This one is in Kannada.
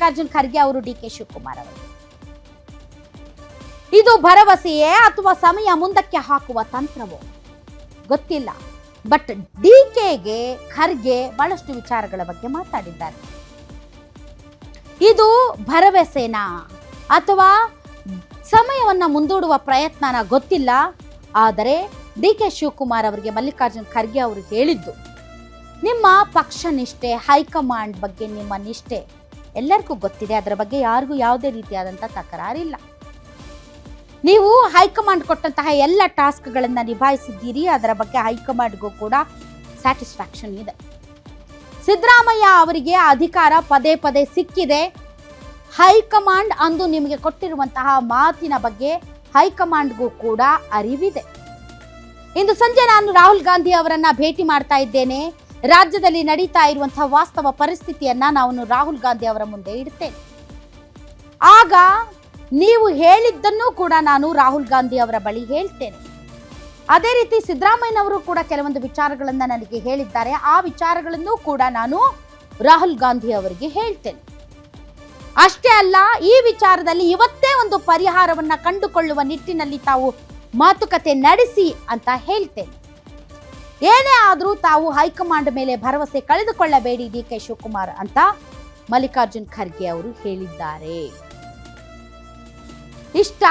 ಮಲ್ಲಿಕಾರ್ಜುನ್ ಖರ್ಗೆ ಅವರು ಡಿ ಕೆ ಶಿವಕುಮಾರ್ ಅವರು. ಇದು ಭರವಸೆಯೇ ಅಥವಾ ಸಮಯ ಮುಂದಕ್ಕೆ ಹಾಕುವ ತಂತ್ರವೋ? ಗೊತ್ತಿಲ್ಲ. ಬಟ್ ಡಿ ಕೆಗೆ ಖರ್ಗೆ ಬಹಳಷ್ಟು ವಿಚಾರಗಳ ಬಗ್ಗೆ ಮಾತಾಡಿದ್ದಾರೆ. ಇದು ಭರವಸೆನಾ ಅಥವಾ ಸಮಯವನ್ನ ಮುಂದೂಡುವ ಪ್ರಯತ್ನನ ಗೊತ್ತಿಲ್ಲ. ಆದರೆ ಡಿ ಕೆ ಶಿವಕುಮಾರ್ ಅವರಿಗೆ ಮಲ್ಲಿಕಾರ್ಜುನ್ ಖರ್ಗೆ ಅವರು ಹೇಳಿದ್ದು, ನಿಮ್ಮ ಪಕ್ಷ ನಿಷ್ಠೆ ಹೈಕಮಾಂಡ್ ಬಗ್ಗೆ ನಿಮ್ಮ ನಿಷ್ಠೆ ಎಲ್ಲರಿಗೂ ಗೊತ್ತಿದೆ, ಅದರ ಬಗ್ಗೆ ಯಾರಿಗೂ ಯಾವುದೇ ರೀತಿಯಾದಂಥ ತಕರಾರಿಲ್ಲ. ನೀವು ಹೈಕಮಾಂಡ್ ಕೊಟ್ಟಂತಹ ಎಲ್ಲ ಟಾಸ್ಕ್ಗಳನ್ನು ನಿಭಾಯಿಸಿದ್ದೀರಿ, ಅದರ ಬಗ್ಗೆ ಹೈಕಮಾಂಡ್ಗೂ ಕೂಡ ಸ್ಯಾಟಿಸ್ಫ್ಯಾಕ್ಷನ್ ಇದೆ. ಸಿದ್ದರಾಮಯ್ಯ ಅವರಿಗೆ ಅಧಿಕಾರ ಪದೇ ಪದೇ ಸಿಕ್ಕಿದೆ. ಹೈಕಮಾಂಡ್ ಅಂದು ನಿಮಗೆ ಕೊಟ್ಟಿರುವಂತಹ ಮಾತಿನ ಬಗ್ಗೆ ಹೈಕಮಾಂಡ್ಗೂ ಕೂಡ ಅರಿವಿದೆ. ಇಂದು ಸಂಜೆ ನಾನು ರಾಹುಲ್ ಗಾಂಧಿ ಅವರನ್ನ ಭೇಟಿ ಮಾಡ್ತಾ ಇದ್ದೇನೆ. ರಾಜ್ಯದಲ್ಲಿ ನಡೀತಾ ಇರುವಂತಹ ವಾಸ್ತವ ಪರಿಸ್ಥಿತಿಯನ್ನ ನಾನು ರಾಹುಲ್ ಗಾಂಧಿ ಅವರ ಮುಂದೆ ಇಡ್ತೇನೆ ಆಗ ನೀವು ಹೇಳಿದ್ದನ್ನು ಕೂಡ ನಾನು ರಾಹುಲ್ ಗಾಂಧಿ ಅವರ ಬಳಿ ಹೇಳ್ತೇನೆ. ಅದೇ ರೀತಿ ಸಿದ್ದರಾಮಯ್ಯನವರು ಕೂಡ ಕೆಲವೊಂದು ವಿಚಾರಗಳನ್ನ ನನಗೆ ಹೇಳಿದ್ದಾರೆ. ಆ ವಿಚಾರಗಳನ್ನು ಕೂಡ ನಾನು ರಾಹುಲ್ ಗಾಂಧಿ ಅವರಿಗೆ ಹೇಳ್ತೇನೆ. ಅಷ್ಟೇ ಅಲ್ಲ, ಈ ವಿಚಾರದಲ್ಲಿ ಇವತ್ತೇ ಒಂದು ಪರಿಹಾರವನ್ನ ಕಂಡುಕೊಳ್ಳುವ ನಿಟ್ಟಿನಲ್ಲಿ ತಾವು ಮಾತುಕತೆ ನಡೆಸಿ ಅಂತ ಹೇಳ್ತೇನೆ. ಏನೇ ಆದರೂ ತಾವು ಹೈಕಮಾಂಡ್ ಮೇಲೆ ಭರವಸೆ ಕಳೆದುಕೊಳ್ಳಬೇಡಿ ಡಿ ಕೆ ಶಿವಕುಮಾರ್ ಅಂತ ಮಲ್ಲಿಕಾರ್ಜುನ್ ಖರ್ಗೆ ಅವರು ಹೇಳಿದ್ದಾರೆ. ಇಷ್ಟ